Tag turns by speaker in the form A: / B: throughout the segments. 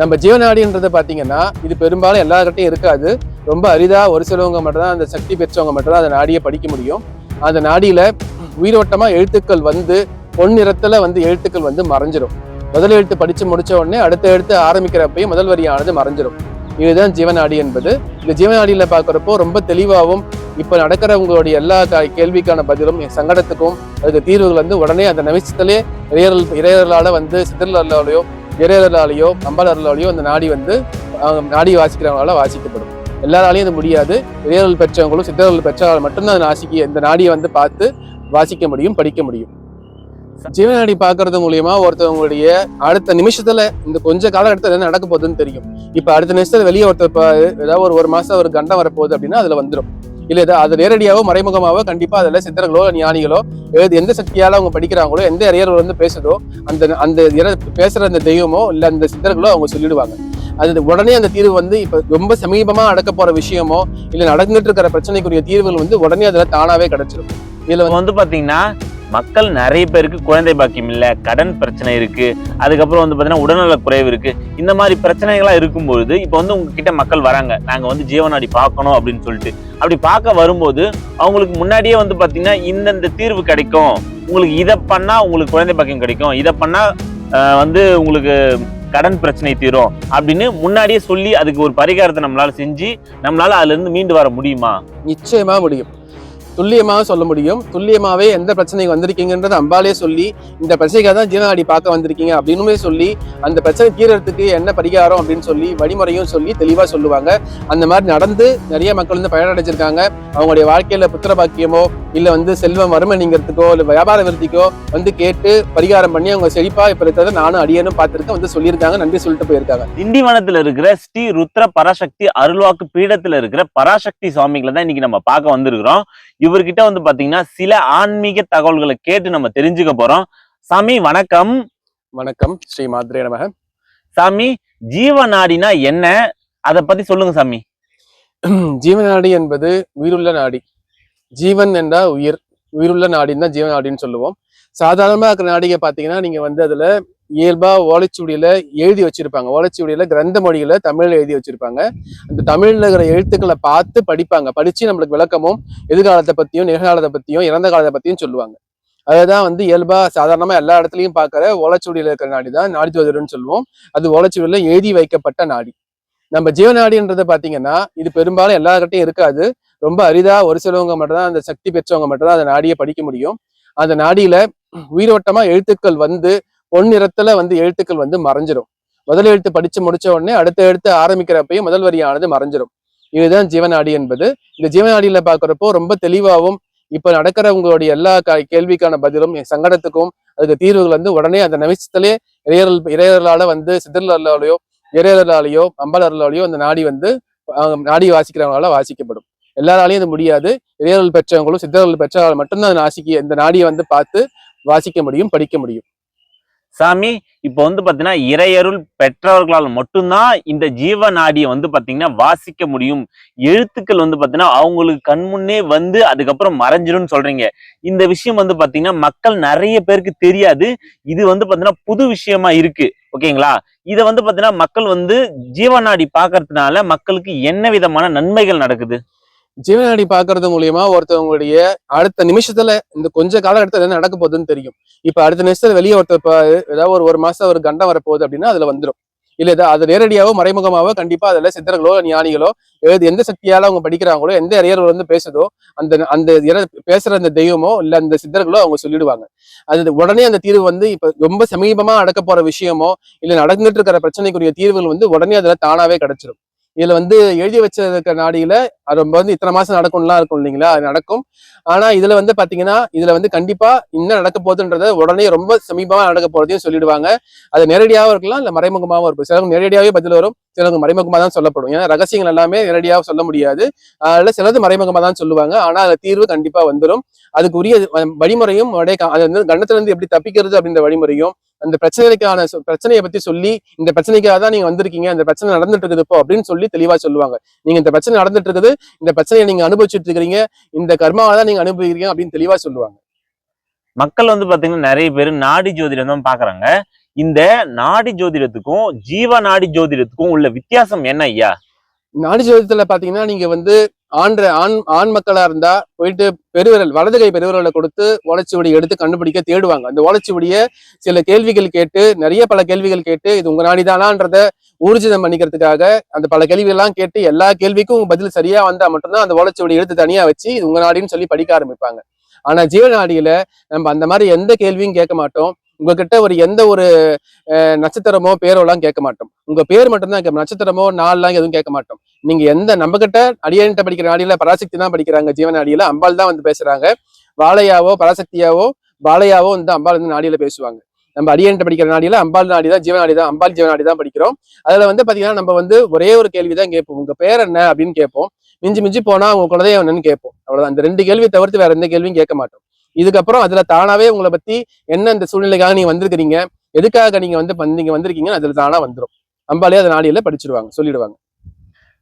A: நம்ம ஜீவநாடின்றது பார்த்தீங்கன்னா இது பெரும்பாலும் எல்லாருக்கிட்டையும் இருக்காது. ரொம்ப அரிதாக ஒரு சிலவங்க மட்டும்தான் அந்த சக்தி பெற்றவங்க மட்டும்தான் அந்த நாடியை படிக்க முடியும். அந்த நாடியில் உயிரோட்டமாக எழுத்துக்கள் வந்து பொன்னிறத்துல வந்து எழுத்துக்கள் வந்து மறைஞ்சிடும் முதல் எழுத்து படித்து முடித்த உடனே அடுத்த எழுத்து ஆரம்பிக்கிறப்பையும் முதல் வரியானது மறைஞ்சிடும் இதுதான் ஜீவநாடி என்பது. இந்த ஜீவநாடியில் பார்க்குறப்போ ரொம்ப தெளிவாகவும் இப்போ நடக்கிறவங்களுடைய எல்லா கேள்விக்கான பதிலும் சங்கடத்துக்கும் அதுக்கு தீர்வுகள் வந்து உடனே அந்த நிமிஷத்திலே இறையர்கள் இறையர்களால வந்து சிதறலாலையோ இறையர்களாலேயோ அம்பாளர்களாலேயோ அந்த நாடி வந்து நாடி வாசிக்கிறவங்களால வாசிக்கப்படும். எல்லாராலையும் இது முடியாது. இறையர்கள் பெற்றவங்களும் சித்தர்கள் பெற்றவர்கள் மட்டும்தான் அந்த நாசிக்கு இந்த நாடியை வந்து பார்த்து வாசிக்க முடியும் படிக்க முடியும். ஜீவநாடி பார்க்கறது மூலியமா ஒருத்தவங்களுடைய அடுத்த நிமிஷத்துல இந்த கொஞ்ச காலகட்டத்தில் என்ன நடக்க போகுதுன்னு தெரியும். இப்ப அடுத்த நிமிஷத்துல வெளியே ஒருத்தர் ஏதாவது ஒரு ஒரு மாசம் ஒரு கண்டம் வரப்போகுது அப்படின்னா அதுல வந்துடும் இல்லை ஏதோ அது நேரடியாகவோ மறைமுகமாகவோ கண்டிப்பாக அதில் சித்தர்களோ ஞானிகளோ எது- எந்த சக்தியால் அவங்க படிக்கிறாங்களோ எந்த இறையர்கள் வந்து பேசுதோ அந்த அந்த இறை பேசுகிற அந்த தெய்வமோ இல்லை அந்த சித்தர்களோ அவங்க சொல்லிடுவாங்க. அது உடனே அந்த தீர்வு வந்து இப்போ ரொம்ப சமீபமாக நடக்க போகிற விஷயமோ இல்லை நடந்துட்டு இருக்கிற பிரச்சனைக்குரிய தீர்வுகள் வந்து உடனே அதில் தானாகவே கிடச்சிடும் இதில்
B: வந்து பார்த்தீங்கன்னா மக்கள் நிறைய பேருக்கு குழந்தை பாக்கியம் இல்லை கடன் பிரச்சனை இருக்கு அதுக்கப்புறம் வந்து பார்த்தீங்கன்னா உடல்நல குறைவு இருக்கு. இந்த மாதிரி பிரச்சனைகள்லாம் இருக்கும்பொழுது இப்போ வந்து உங்ககிட்ட மக்கள் வராங்க. நாங்கள் வந்து ஜீவனாடி பார்க்கணும் அப்படின்னு சொல்லிட்டு. அப்படி பார்க்க வரும்போது அவங்களுக்கு முன்னாடியே வந்து பார்த்தீங்கன்னா இந்தந்த தீர்வு கிடைக்கும். உங்களுக்கு இதை பண்ணா உங்களுக்கு குழந்தை பாக்கியம் கிடைக்கும். இதை பண்ணா வந்து உங்களுக்கு கடன் பிரச்சனை தீரும் அப்படின்னு முன்னாடியே சொல்லி அதுக்கு ஒரு பரிகாரத்தை நம்மளால செஞ்சு நம்மளால அதுல இருந்து மீண்டு வர முடியுமா?
A: நிச்சயமா முடியும். துல்லியமாக சொல்ல முடியும். துல்லியமாகவே எந்த பிரச்சனைக்கு வந்திருக்கீங்கன்றத அம்பாலே சொல்லி இந்த பிரச்சனைக்காக தான் ஜீவனாடி பார்க்க வந்திருக்கீங்க அப்படின்னுமே சொல்லி அந்த பிரச்சனை தீரத்துக்கு என்ன பரிகாரம் அப்படின்னு சொல்லி வழிமுறையும் சொல்லி தெளிவாக சொல்லுவாங்க. அந்த மாதிரி நடந்து நிறைய மக்கள் வந்து பயனடைஞ்சிருக்காங்க. அவங்களுடைய வாழ்க்கையில் புத்திர பாக்கியமோ இல்லை வந்து செல்வம் வறுமை நீங்கிறதுக்கோ வியாபார விருத்திக்கோ வந்து கேட்டு பரிகாரம் பண்ணி அவங்க செழிப்பா இப்போ இருக்கிறத நானும் அடியனும் பார்த்துருக்கேன். வந்து சொல்லியிருக்காங்க நன்றி சொல்லிட்டு போயிருக்காங்க.
B: திண்டிவனத்தில் இருக்கிற ஸ்ரீ ருத்ர பராசக்தி அருள்வாக்கு பீடத்தில் இருக்கிற பராசக்தி சுவாமிகளை தான் இன்னைக்கு நம்ம பார்க்க வந்திருக்கிறோம். இவர்கிட்ட வந்து பாத்தீங்கன்னா சில ஆன்மீக தகவல்களை கேட்டு நம்ம தெரிஞ்சுக்க போறோம். சாமி வணக்கம்.
A: வணக்கம். ஸ்ரீ மாத்ரே நமக.
B: சாமி ஜீவநாடினா என்ன? அத பத்தி சொல்லுங்க சாமி.
A: ஜீவநாடி என்பது உயிருள்ள நாடி. ஜீவன் என்றா உயிர். உயிருள்ள நாடின்னு தான் ஜீவநாடின்னு சொல்லுவோம். சாதாரணமா இருக்கிற நாடிகை பார்த்தீங்கன்னா நீங்க வந்து அதுல இயல்பாக ஓலைச்சுவடியில் எழுதி வச்சிருப்பாங்க. ஓலைச்சுவடியில் கிரந்த மொழியில் தமிழில் எழுதி வச்சிருப்பாங்க. அந்த தமிழில் இருக்கிற எழுத்துக்களை பார்த்து படிப்பாங்க. படித்து நம்மளுக்கு விளக்கமும் எதிர்காலத்தை பற்றியும் நிகழ்காலத்தை பற்றியும் இறந்த காலத்தை பற்றியும் சொல்லுவாங்க. அதுதான் வந்து இயல்பாக சாதாரணமாக எல்லா இடத்துலையும் பார்க்குற ஓலைச்சுவடியில் இருக்கிற நாடி தான் நாடி ஜோதிடர்னு சொல்லுவோம். அது ஓலைச்சுவடியில் எழுதி வைக்கப்பட்ட நாடி. நம்ம ஜீவநாடின்றதை பார்த்தீங்கன்னா இது பெரும்பாலும் எல்லாருக்கிட்டையும் இருக்காது. ரொம்ப அரிதாக ஒரு சிலவங்க மட்டும்தான் அந்த சக்தி பெற்றவங்க மட்டும்தான் அந்த நாடியை படிக்க முடியும். அந்த நாடியில் உயிரோட்டமாக எழுத்துக்கள் வந்து பொன்னிறத்துல வந்து எழுத்துக்கள் வந்து மறைஞ்சிரும். முதல் எழுத்து படிச்சு முடிச்ச உடனே அடுத்த எழுத்து ஆரம்பிக்கிறப்பையும் முதல் வரியானது மறைஞ்சிரும். இதுதான் ஜீவநாடி என்பது. இந்த ஜீவநாடியில பார்க்குறப்போ ரொம்ப தெளிவாகவும் இப்ப நடக்கிறவங்களுடைய எல்லா க- கேள்விக்கான பதிலும் என் சங்கடத்துக்கும் அதுக்கு தீர்வுகள் வந்து உடனே அந்த நிமிஷத்திலே இறையரல் இறையர்களால வந்து சித்தர்களாலேயோ இறையர்களாலேயோ அம்பலர்களாலேயோ அந்த நாடி வந்து அவங்க நாடி வாசிக்கிறவங்களால வாசிக்கப்படும். எல்லாராலையும் இது முடியாது. இறையரல் பெற்றவங்களும் சித்தர்கள் பெற்றவர்கள் மட்டும்தான் அந்த நாசிக்க இந்த நாடியை வந்து பார்த்து வாசிக்க முடியும் படிக்க முடியும்.
B: சாமி இப்போ வந்து பாத்தீங்கன்னா இறையருள் பெற்றவர்களால் மட்டும்தான் இந்த ஜீவ நாடியை வந்து பாத்தீங்கன்னா வாசிக்க முடியும். எழுத்துக்கள் வந்து பாத்தீங்கன்னா அவங்களுக்கு கண்முன்னே வந்து அதுக்கப்புறம் மறைஞ்சிரும்னு சொல்றீங்க. இந்த விஷயம் வந்து பாத்தீங்கன்னா மக்கள் நிறைய பேருக்கு தெரியாது. இது வந்து பாத்தீங்கன்னா புது விஷயமா இருக்கு. ஓகேங்களா? இதை வந்து பாத்தீங்கன்னா மக்கள் வந்து ஜீவநாடி பாக்குறதுனால மக்களுக்கு என்ன விதமான நன்மைகள் நடக்குது?
A: ஜீவநாடி பார்க்கறது மூலியமா ஒருத்தவங்களுடைய அடுத்த நிமிஷத்துல இந்த கொஞ்ச காலகட்டத்தில் என்ன நடக்க போகுதுன்னு தெரியும். இப்ப அடுத்த நிமிஷத்துல வெளியே ஒருத்தர் ஏதாவது ஒரு ஒரு மாசம் ஒரு கண்டம் வரப்போகுது அப்படின்னா அதுல வந்துடும் இல்ல அது நேரடியாவோ மறைமுகமாவோ கண்டிப்பா அதுல சித்தர்களோ ஞானிகளோ எது- எந்த சக்தியால அவங்க படிக்கிறாங்களோ எந்த இறையர்கள் வந்து பேசுதோ அந்த அந்த பேசுற அந்த தெய்வமோ இல்ல அந்த சித்தர்களோ அவங்க சொல்லிடுவாங்க. அது உடனே அந்த தீர்வு வந்து இப்ப ரொம்ப சமீபமா நடக்க போற விஷயமோ இல்ல நடந்துட்டு இருக்கிற பிரச்சனைக்குரிய தீர்வுகள் வந்து உடனே அதுல தானாவே கிடைச்சிடும் இதுல வந்து எழுதி வச்சிருக்க நாடியில அது ரொம்ப வந்து இத்தனை மாசம் நடக்கும்லாம் இருக்கும் இல்லைங்களா? அது நடக்கும். ஆனா இதுல வந்து பாத்தீங்கன்னா இதுல வந்து கண்டிப்பா என்ன நடக்க போகுதுன்றத உடனே ரொம்ப சமீபமா நடக்க போறதையும் சொல்லிடுவாங்க. அது நேரடியாகவும் இருக்கலாம் இல்ல மறைமுகமாகவும் இருக்கும் சிலவங்க நேரடியாவே பதில் வரும் சிலவங்க மறைமுகமா தான் சொல்லப்படும். ஏன்னா ரகசியங்கள் எல்லாமே நேரடியாக சொல்ல முடியாது. அதனால சிலது மறைமுகமா தான் சொல்லுவாங்க. ஆனா அது தீர்வு கண்டிப்பா வந்துடும் அதுக்குரிய வ- வழிமுறையும் உடைய அது வந்து கண்டத்துல இருந்து எப்படி தப்பிக்கிறது அப்படின்ற வழிமுறையும் அந்த பிரச்சனைக்கான சொ- பிரச்சனையை பத்தி சொல்லி இந்த பிரச்சனைக்காக தான் நீங்க வந்திருக்கீங்க இந்த பிரச்சனை நடந்துட்டு இருக்குது இப்போ அப்படின்னு சொல்லி தெளிவா சொல்லுவாங்க. நீங்க இந்த பிரச்சனை நடந்துட்டு இருக்குது இந்த பிரச்சனையை நீங்க அனுபவிச்சுட்டு இருக்கிறீங்க இந்த கர்மாவை தான் நீங்க அனுபவிக்கிறீங்க அப்படின்னு தெளிவா சொல்லுவாங்க.
B: மக்கள் வந்து பாத்தீங்கன்னா நிறைய பேர் நாடி ஜோதிடம் தான் பாக்குறாங்க. இந்த நாடி ஜோதிடத்துக்கும் ஜீவ நாடி ஜோதிடத்துக்கும் உள்ள வித்தியாசம் என்ன ஐயா?
A: நாடி ஜோதிடத்துல பாத்தீங்கன்னா நீங்க வந்து ஆண்ட ஆண் ஆண் மக்களா இருந்தா போயிட்டு பெருவிரல் வலது கை பெருவிரலை கொடுத்து ஓலைச்சுவடி எடுத்து கண்டுபிடிக்க தேடுவாங்க. அந்த ஓலைச்சுவடிய சில கேள்விகள் கேட்டு நிறைய பல கேள்விகள் கேட்டு இது உங்க நாடிதானான்றத ஊர்ஜிதம் பண்ணிக்கிறதுக்காக அந்த பல கேள்விகள் எல்லாம் கேட்டு எல்லா கேள்விக்கும் உங்க பதில் சரியா வந்தா மட்டும்தான் அந்த ஓலைச்சுவடி எடுத்து தனியா வச்சு இது உங்க நாடின்னு சொல்லி படிக்க ஆரம்பிப்பாங்க. ஆனா ஜீவநாடியில நம்ம அந்த மாதிரி எந்த கேள்வியும் கேட்க மாட்டோம். உங்ககிட்ட ஒரு எந்த ஒரு நட்சத்திரமோ பேரோ எல்லாம் கேட்க மாட்டோம். உங்க பேர் மட்டும்தான் கேட்போம் நட்சத்திரமோ நாள்லாம் எதுவும் கேட்க மாட்டோம். நீங்க எந்த நம்ம கிட்ட அடியன்ட்ட படிக்கிற நாடியில பராசக்தி தான் படிக்கிறாங்க ஜீவநாடியில அம்பாள் தான் வந்து பேசுறாங்க. வாழையாவோ பராசக்தியாவோ பாலையாவோ வந்து அம்பாள் வந்து நாடியில பேசுவாங்க. நம்ம அடியன்ட்ட படிக்கிற நாடியில அம்பாள் நாடி தான் ஜீவநாடி தான் அம்பாள் ஜீவநாடி தான் படிக்கிறோம். அதுல வந்து பாத்தீங்கன்னா நம்ம வந்து ஒரே ஒரு கேள்வி தான் கேட்போம். உங்க பேர் என்ன அப்படின்னு கேட்போம். மிஞ்சி மிஞ்சி போனா உங்க குழந்தைய என்னன்னு கேட்போம். அவ்வளவுதான். அந்த ரெண்டு கேள்வி தவிர்த்து வேற எந்த கேள்வியும் கேட்க மாட்டோம். இதுக்கப்புறம் அதுல தானாவே உங்களை பத்தி என்ன இந்த சூழ்நிலைக்காக நீங்க வந்திருக்கிறீங்க? எதுக்காக நீங்க வந்து நீங்க வந்திருக்கீங்க அதுல தானா வந்துரும். அம்பாலே அதை நாடியில படிச்சிருவாங்க சொல்லிடுவாங்க.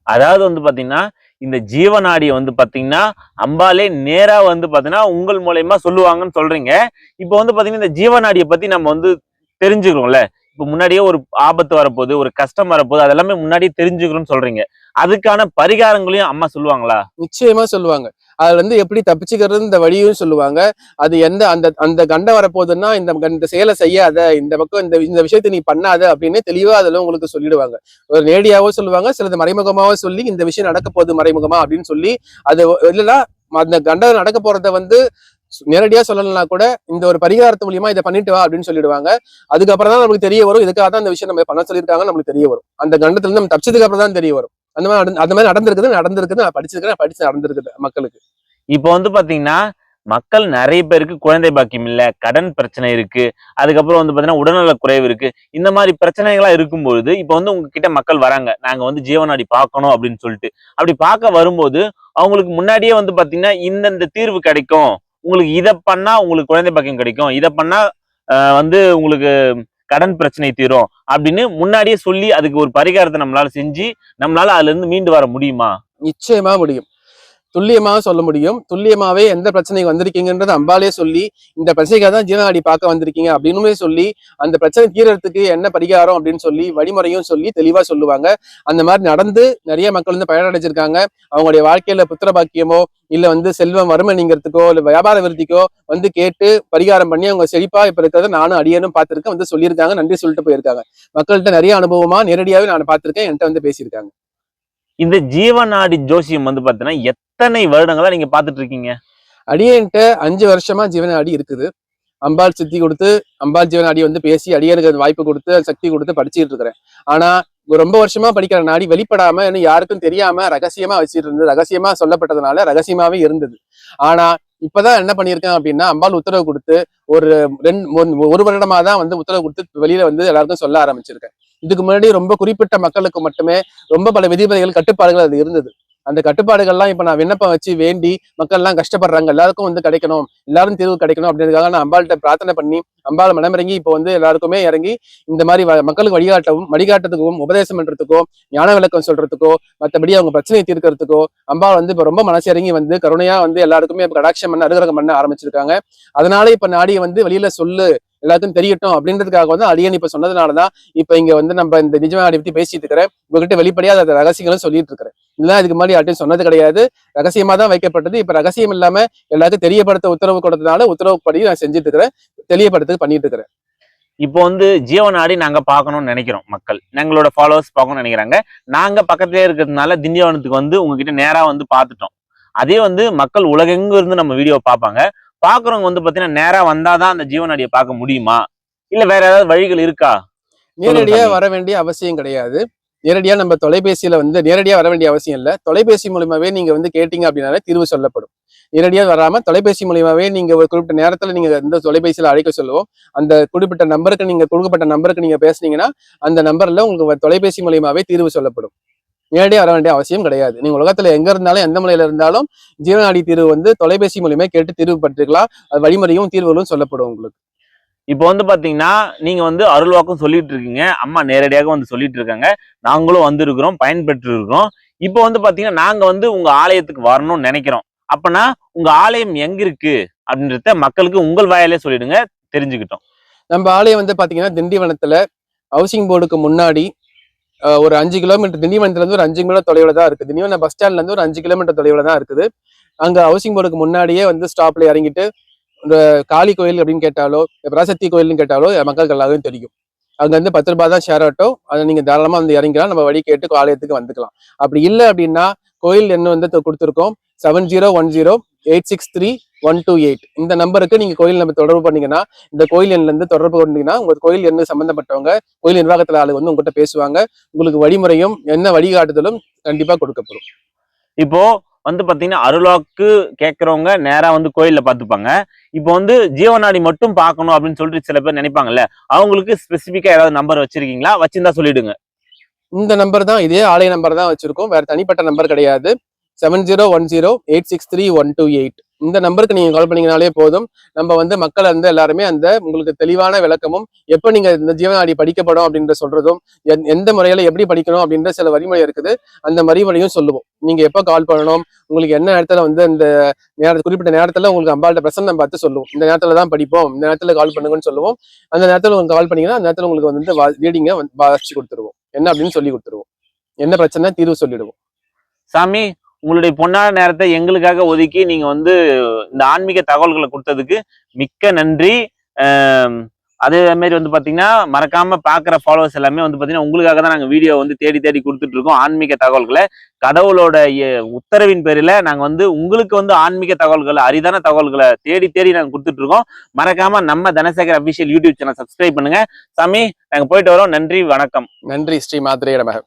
B: அதாவது வந்து பாத்தீங்கன்னா இந்த ஜீவநாடியை வந்து பாத்தீங்கன்னா அம்பாலே நேரா வந்து பாத்தீங்கன்னா உங்கள் மூலயமா சொல்லுவாங்கன்னு சொல்றீங்க. இப்போ வந்து பாத்தீங்கன்னா இந்த ஜீவநாடியை பத்தி நம்ம வந்து தெரிஞ்சுக்கிறோம்ல. இப்போ முன்னாடியே ஒரு ஆபத்து வரப்போகுது ஒரு கஷ்டம் வரப்போகுது அதெல்லாமே முன்னாடியே தெரிஞ்சுக்கணும்னு சொல்றீங்க. அதுக்கான பரிகாரங்களையும் அம்மா சொல்லுவாங்களா?
A: நிச்சயமா சொல்லுவாங்க. அதுல இருந்து எப்படி தப்பிச்சுக்கிறது இந்த வழியும் சொல்லுவாங்க. அது எந்த அந்த அந்த கண்டம் வரப்போகுதுன்னா இந்த இந்த செயலை செய்யாத இந்த பக்கம் இந்த இந்த விஷயத்தை நீ பண்ணாத அப்படின்னு தெளிவா அதுல உங்களுக்கு சொல்லிடுவாங்க. ஒரு நேடியாவோ சொல்லுவாங்க சிலது மறைமுகமாவோ சொல்லி இந்த விஷயம் நடக்க போகுது மறைமுகமா அப்படின்னு சொல்லி அது இல்லைன்னா அந்த கண்டம் நடக்க போறத வந்து நேரடியா சொல்லலைன்னா கூட இந்த ஒரு பரிகாரத்து மூலியமா இதை பண்ணிட்டு வா அப்படின்னு சொல்லிடுவாங்க. அதுக்கப்புறம் தான் நமக்கு தெரிய வரும். இதுக்காக தான் இந்த விஷயம் நம்ம பண்ண சொல்லியிருக்காங்க நம்மளுக்கு தெரிய வரும். அந்த கண்டத்துல இருந்து நம்ம தப்பிச்சதுக்கு அப்புறம் தான் தெரிய வரும். அந்த மாதிரி அந்த மாதிரி நடந்திருக்குது நடந்திருக்குது. நான் படிச்சிருக்கேன் படிச்சு நடந்திருக்குது மக்களுக்கு.
B: இப்போ வந்து பாத்தீங்கன்னா மக்கள் நிறைய பேருக்கு குழந்தை பாக்கியம் இல்ல கடன் பிரச்சனை இருக்கு. அதுக்கப்புறம் வந்து பாத்தீங்கன்னா உடல்நல குறைவு இருக்கு. இந்த மாதிரி பிரச்சனைகளா இருக்கும்பொழுது இப்போ வந்து உங்ககிட்ட மக்கள் வராங்க. நாங்க வந்து ஜீவநாடி பார்க்கணும் அப்படின்னு சொல்லிட்டு. அப்படி பார்க்க வரும்போது அவங்களுக்கு முன்னாடியே வந்து பாத்தீங்கன்னா இந்தந்த தீர்வு கிடைக்கும். உங்களுக்கு இதை பண்ணா உங்களுக்கு குழந்தை பக்கம் கிடைக்கும். இதை பண்ணா ஆஹ், வந்து உங்களுக்கு கடன் பிரச்சனை தீரும் அப்படின்னு முன்னாடியே சொல்லி அதுக்கு ஒரு பரிகாரத்தை நம்மளால செஞ்சு நம்மளால அதுல இருந்து மீண்டு வர முடியுமா?
A: நிச்சயமா முடியும். துல்லியமாக சொல்ல முடியும். துல்லியமாவே எந்த பிரச்சனைக்கு வந்திருக்கீங்கன்றத அம்பாலே சொல்லி இந்த பிரச்சனைக்காக தான் ஜீவநாடி பார்க்க வந்திருக்கீங்க அப்படின்னு சொல்லி அந்த பிரச்சனை தீரத்துக்கு என்ன பரிகாரம் அப்படின்னு சொல்லி வழிமுறையும் சொல்லி தெளிவா சொல்லுவாங்க. அந்த மாதிரி நடந்து நிறைய மக்கள் வந்து பயனடைஞ்சிருக்காங்க. அவங்களுடைய வாழ்க்கையில புத்திர பாக்கியமோ இல்ல வந்து செல்வம் வறுமை நீங்கிறதுக்கோ இல்ல வியாபார விருத்திக்கோ வந்து கேட்டு பரிகாரம் பண்ணி அவங்க செழிப்பா இப்ப இருக்கிறத நானும் அடியனும் பார்த்திருக்கேன். வந்து சொல்லியிருக்காங்க. நன்றி சொல்லிட்டு போயிருக்காங்க. மக்கள்கிட்ட நிறைய அனுபவமா நேரடியாவே நான் பார்த்திருக்கேன். என்கிட்ட வந்து பேசியிருக்காங்க.
B: இந்த ஜீவநாடி ஜோசியம் வந்து பாத்தீங்கன்னா எத்தனை வருடங்களா நீங்க பாத்துட்டு இருக்கீங்க
A: அடியன்ட்டு அஞ்சு வருஷமா ஜீவனாடி இருக்குது. அம்பாள் சித்தி கொடுத்து அம்பாள் ஜீவனாடி வந்து பேசி அடியனுக்கு அது வாய்ப்பு கொடுத்து அது சக்தி கொடுத்து படிச்சுட்டு இருக்கிறேன். ஆனா ரொம்ப வருஷமா படிக்கிற நாடி வெளிப்படாம இன்னும் யாருக்கும் தெரியாம ரகசியமா வச்சிட்டு இருந்தது. ரகசியமா சொல்லப்பட்டதுனால ரகசியமாவே இருந்தது. ஆனா இப்பதான் என்ன பண்ணியிருக்கேன் அப்படின்னா அம்பாள் உத்தரவு கொடுத்து ஒரு ரெண்டு ஒரு வருடமா தான் வந்து உத்தரவு கொடுத்து வெளியில வந்து எல்லாருக்கும் சொல்ல ஆரம்பிச்சிருக்கேன். இதுக்கு முன்னாடி ரொம்ப குறிப்பிட்ட மக்களுக்கு மட்டுமே ரொம்ப பல விதிமுறைகள் கட்டுப்பாடுகள் அது இருந்தது. அந்த கட்டுப்பாடுகள்லாம் இப்போ நான் விண்ணப்பம் வச்சு வேண்டி மக்கள் எல்லாம் கஷ்டப்படுறாங்க. எல்லாருக்கும் வந்து கிடைக்கணும். எல்லாரும் தீர்வு கிடைக்கணும் அப்படின்றதுக்காக நான் அம்பாள்கிட்ட பிரார்த்தனை பண்ணி அம்பாள் மனமிறங்கி இப்போ வந்து எல்லாருக்குமே இறங்கி இந்த மாதிரி வ- மக்களுக்கு வழிகாட்டவும் வழிகாட்டுறதுக்கும் உபதேசம் பண்றதுக்கோ ஞான விளக்கம் சொல்றதுக்கோ மற்றபடி அவங்க பிரச்சனையை தீர்க்கறதுக்கோ அம்பாள் வந்து இப்போ ரொம்ப மனசு இறங்கி வந்து கருணையா வந்து எல்லாருக்குமே இப்ப கடாட்சம் பண்ண அருகரகம் பண்ண ஆரம்பிச்சிருக்காங்க. அதனால இப்ப நாடியை வந்து வெளியில சொல்லு. எல்லாத்தையும் தெரியட்டும் அப்படின்றதுக்காக வந்து அடியன் இப்ப சொன்னதுனாலதான் இப்ப இங்க வந்து நம்ம இந்த நிஜமாடி பத்தி பேசிட்டு இருக்கிறேன் உங்ககிட்ட வெளிப்படையா அந்த ரகசியங்களும் சொல்லிட்டு இருக்கிறேன். இல்லை இதுக்கு முன்னாடி யார்ட்டையும் சொன்னது கிடையாது. ரகசியமா தான் வைக்கப்பட்டது. இப்ப ரகசியம் இல்லாம எல்லாத்தையும் தெரியப்படுத்த உத்தரவு கொடுத்ததுனால உத்தரவுப்படி நான் செஞ்சுட்டு இருக்கிறேன். தெளியப்படுத்துக்கு பண்ணிட்டு இருக்கிறேன்.
B: இப்போ வந்து ஜீவநாடி நாங்க பார்க்கணும்னு நினைக்கிறோம் மக்கள். எங்களோட ஃபாலோவர்ஸ் பார்க்கணும்னு நினைக்கிறாங்க. நாங்க பக்கத்திலே இருக்கிறதுனால திண்டியவனத்துக்கு வந்து உங்ககிட்ட நேரா வந்து பார்த்துட்டோம். அதே வந்து மக்கள் உலகெங்கும் இருந்து நம்ம வீடியோ பார்ப்பாங்க. பாக்குறவங்க வந்து பாத்தீங்கன்னா நேரா வந்தாதான் அந்த ஜீவநாடியை பார்க்க முடியுமா? இல்ல வேற ஏதாவது வழிகள் இருக்கா?
A: நேரடியா. வர வேண்டிய அவசியம் கிடையாது. நேரடியா நம்ம தொலைபேசியில வந்து நேரடியா வர வேண்டிய அவசியம் இல்ல. தொலைபேசி மூலியமாவே நீங்க வந்து கேட்டீங்க அப்படின்னாலே தீர்வு சொல்லப்படும். நேரடியா வராம தொலைபேசி மூலியமாவே நீங்க ஒரு குறிப்பிட்ட நேரத்துல நீங்க இந்த தொலைபேசியில அழைக்க சொல்லுவோம் அந்த குறிப்பிட்ட நம்பருக்கு நீங்க கொடுக்கப்பட்ட நம்பருக்கு நீங்க பேசுனீங்கன்னா அந்த நம்பர்ல உங்களுக்கு தொலைபேசி மூலியமாவே தீர்வு சொல்லப்படும். நேரடியா வர வேண்டிய அவசியம் கிடையாது. நீங்க உலகத்துல எங்க இருந்தாலும் எந்த மூலையில இருந்தாலும் ஜீவநாடி தீர்வு வந்து தொலைபேசி மூலியமா கேட்டு தீர்வு பட்டுக்கலாம் அது வழிமுறையும் தீர்வுகளும் சொல்லப்படும் உங்களுக்கு.
B: இப்போ வந்து பாத்தீங்கன்னா நீங்க வந்து அருள்வாக்கும் சொல்லிட்டு இருக்கீங்க. அம்மா நேரடியாக வந்து சொல்லிட்டு இருக்காங்க. நாங்களும் வந்திருக்கிறோம் பயன்பெற்று இருக்கிறோம் இப்போ வந்து பாத்தீங்கன்னா நாங்க வந்து உங்க ஆலயத்துக்கு வரணும்னு நினைக்கிறோம். அப்பனா உங்க ஆலயம் எங்க இருக்கு? அப்படின்றத மக்களுக்கு உங்கள் வாயாலே சொல்லிடுங்க. தெரிஞ்சுக்கிட்டோம்.
A: நம்ம ஆலயம் வந்து பாத்தீங்கன்னா திண்டிவனத்துல ஹவுசிங் போர்டுக்கு முன்னாடி ஒரு அஞ்சு கிலோமீட்டர் திண்டிவனத்துல இருந்து ஒரு அஞ்சு கிலோமீட்டர் தொலைவில் தான் இருக்குது. திண்டிவனம் பஸ் ஸ்டாண்ட்ல இருந்து ஒரு அஞ்சு கிலோமீட்டர் தொலைவில் தான் இருக்குது. அங்க ஹவுசிங் போர்டுக்கு முன்னாடியே வந்து ஸ்டாப்ல இறங்கிட்டு இந்த காளி கோயில் அப்படின்னு கேட்டாலோ பிராசக்தி கோயில்னு கேட்டாலோ மக்களுக்கு எல்லாரும் தெரியும். அங்க வந்து பத்து ரூபாய் தான் ஷேர் ஆட்டோ அதை நீங்க தாராளமா வந்து இறங்கிக்கலாம். நம்ம வழி கேட்டு ஆலயத்துக்கு வந்துக்கலாம். அப்படி இல்லை அப்படின்னா கோயில் என்ன வந்து கொடுத்துருக்கோம். Seven zero one zero eight six three one two eight இந்த நம்பருக்கு நீங்க கோயில் நம்ம தொடர்பு பண்ணீங்கன்னா இந்த கோயில் இருந்து தொடர்பு கொண்டீங்கன்னா உங்க கோயில் எண்ணு சம்பந்தப்பட்டவங்க கோயில் நிர்வாகத்துல ஆளு வந்து உங்ககிட்ட பேசுவாங்க. உங்களுக்கு வழிமுறையும் என்ன வழிகாட்டுதலும் கண்டிப்பா கொடுக்கப்படும்.
B: இப்போ வந்து பாத்தீங்கன்னா அருளாக்கு கேட்கறவங்க நேரா வந்து கோயில்ல பாத்துப்பாங்க. இப்போ வந்து ஜீவநாடி மட்டும் பார்க்கணும் அப்படின்னு சொல்லிட்டு சில பேர் நினைப்பாங்கல்ல அவங்களுக்கு ஸ்பெசிபிக்கா ஏதாவது நம்பர் வச்சிருக்கீங்களா? வச்சிருந்தா சொல்லிடுங்க.
A: இந்த நம்பர் தான் இதே ஆலய நம்பர் தான் வச்சிருக்கோம். வேற தனிப்பட்ட நம்பர் கிடையாது. Seven zero one zero eight six three one two eight இந்த நம்பருக்கு நீங்கள் கால் பண்ணீங்கனாலே போதும். நம்ம வந்து மக்கள் வந்து எல்லாருமே அந்த உங்களுக்கு தெளிவான விளக்கமும் எப்போ நீங்கள் இந்த ஜீவனாடி படிக்கப்படும் அப்படின்ற சொல்றதும் எந்- எந்த முறையில் எப்படி படிக்கணும் அப்படின்ற சில வழிமுறை இருக்குது. அந்த வழிமுறையும் சொல்லுவோம். நீங்கள் எப்போ கால் பண்ணணும் உங்களுக்கு என்ன நேரத்தில் வந்து இந்த நேரத்தில் குறிப்பிட்ட நேரத்தில் உங்களுக்கு அம்பாள்கிட்ட பிரசன்னம் பார்த்து சொல்லுவோம். இந்த நேரத்தில் தான் படிப்போம் இந்த நேரத்தில் கால் பண்ணுங்கன்னு சொல்லுவோம். அந்த நேரத்தில் உங்களுக்கு கால் பண்ணீங்கன்னா அந்த நேரத்தில் உங்களுக்கு வந்து ரீடிங்கை வாசிச்சு கொடுத்துருவோம். என்ன அப்படின்னு சொல்லி கொடுத்துருவோம். என்ன பிரச்சனை? தீர்வு சொல்லிடுவோம்.
B: சாமி உங்களுடைய பொன்னான நேரத்தை எங்களுக்காக ஒதுக்கி நீங்க வந்து இந்த ஆன்மீக தகவல்களை கொடுத்ததுக்கு மிக்க நன்றி. அதே மாதிரி வந்து பார்த்தீங்கன்னா மறக்காம பார்க்குற ஃபாலோவர்ஸ் எல்லாமே வந்து பார்த்தீங்கன்னா உங்களுக்காக தான் நாங்கள் வீடியோ வந்து தேடி தேடி கொடுத்துட்டு இருக்கோம் ஆன்மீக தகவல்களை. கடவுளோட உத்தரவின் பேரில் நாங்கள் வந்து உங்களுக்கு வந்து ஆன்மீக தகவல்களை அரிதான தகவல்களை தேடி தேடி நாங்கள் கொடுத்துட்டு இருக்கோம். மறக்காம நம்ம Dhanasekar official YouTube channel subscribe பண்ணுங்க. சாமி நாங்கள் போயிட்டு வரோம். நன்றி வணக்கம்.
A: நன்றி ஸ்ரீ மாத்திரை நமக.